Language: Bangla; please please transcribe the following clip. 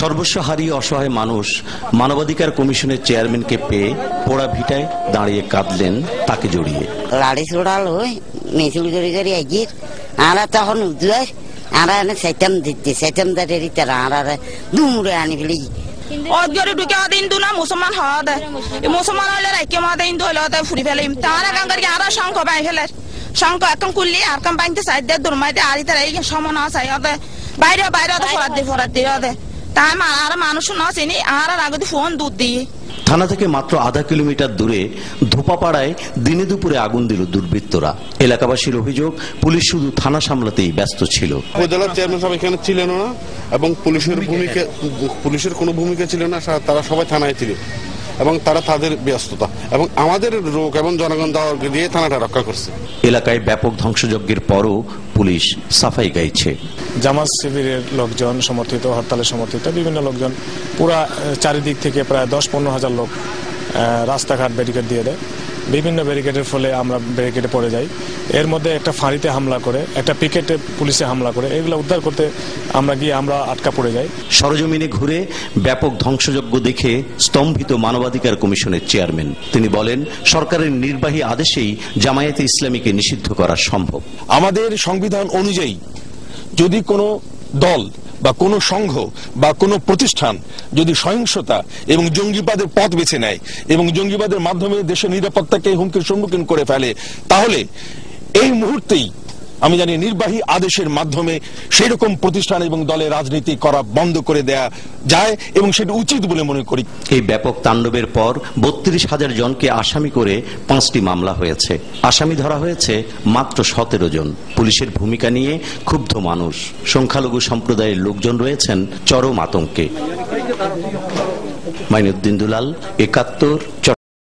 সর্বস্ব হারিয়ে অসহায় মানুষ মানবাধিকার কমিশনের চেয়ারম্যানকে পেয়ে পোড়া ভিটায় দাঁড়িয়ে কাঁদলেন তাকে জড়িয়ে। লাড়ি ছোড়াল ওই মিছিল করে করে এগিয়ে আরা তখন উদ্ধার আরা এনে সেটাম দিতে সেটাম দাঁড়ে দিতে আরা দুমুরে আনি ফেলি। অদ্গরি ঢুকে আদে হিন্দু না মুসলমান হওয়া দে। মুসলমান হলে রাইকে মাদে হিন্দু হলে ওদের ফুরি ফেলে। তার এখন করি আরও শঙ্খ বাই ফেলে। শঙ্খ এখন কুললি আর কাম বাইতে সাইড দে দুর্মাই দে আরি তারা এই সমান আছে ওদের বাইরে বাইরে ওদের ফরাত দিয়ে ফরাত দিয়ে ওদের তাই আর মানুষ না চিনি আর আর আগে ফোন দুধ দিয়ে। থানা থেকে মাত্র আধা কিলোমিটার দূরে ধোপাপাড়ায় দিনে দুপুরে আগুন দিল দুর্বৃত্তরা। এলাকাবাসীর অভিযোগ পুলিশ শুধু থানা সামলাতেই ব্যস্ত ছিল। উপজেলার চেয়ারম্যান সাহেব এখানে ছিলেন না এবং পুলিশের ভূমিকা পুলিশের কোনো ভূমিকা ছিল না তারা সবাই থানায় ছিল। এবং তারা তাদের ব্যস্ততা এবং আমাদের রোগ এবং জনগণ দাওয়া দিয়ে থানাটা রক্ষা করছে। এলাকায় ব্যাপক ধ্বংসযজ্ঞের পরও পুলিশ সাফাই গাইছে। জামাত শিবিরের লোকজন সমর্থিত হরতালে সমর্থিত বিভিন্ন লোকজন পুরা চারিদিক থেকে প্রায় দশ পনেরো হাজার লোক রাস্তাঘাট ব্যারিকেড দিয়ে দেয়। বিভিন্ন ব্যারিকেডের ফলে আমরা ব্যারিকেডে পড়ে যাই। এর মধ্যে একটা ফাঁড়িতে হামলা করে একটা পিকেটে পুলিশে হামলা করে এগুলো উদ্ধার করতে আমরা গিয়ে আমরা আটকা পড়ে যাই। সরজমিনে ঘুরে ব্যাপক ধ্বংসযজ্ঞ দেখে স্তম্ভিত মানবাধিকার কমিশনের চেয়ারম্যান। তিনি বলেন সরকারের নির্বাহী আদেশেই জামায়াতে ইসলামীকে নিষিদ্ধ করা সম্ভব। আমাদের সংবিধান অনুযায়ী যদি কোনো দল বা কোনো সংঘ বা কোনো প্রতিষ্ঠান যদি সহিংসতা এবং জঙ্গিবাদের পথ বেছে নেয় এবং জঙ্গিবাদের মাধ্যমে দেশের নিরাপত্তাকে হুমকির সম্মুখীন করে ফেলে, তাহলে এই মুহূর্তেই আমি জানি নির্বাহী আদেশের মাধ্যমে সেই রকম প্রতিষ্ঠান এবং দলের রাজনীতি করা বন্ধ করে দেয়া যায় এবং সেটা উচিত বলে মনে করি। এই ব্যাপক তাণ্ডবের পর বত্রিশ হাজার জনকে আসামি করে পাঁচটি মামলা হয়েছে। আসামি ধরা হয়েছে মাত্র সতেরো জন। পুলিশের ভূমিকা নিয়ে ক্ষুব্ধ মানুষ। সংখ্যালঘু সম্প্রদায়ের লোকজন রয়েছেন চরম আতঙ্কে। মাইনুদ্দিন দুলাল, একাত্তর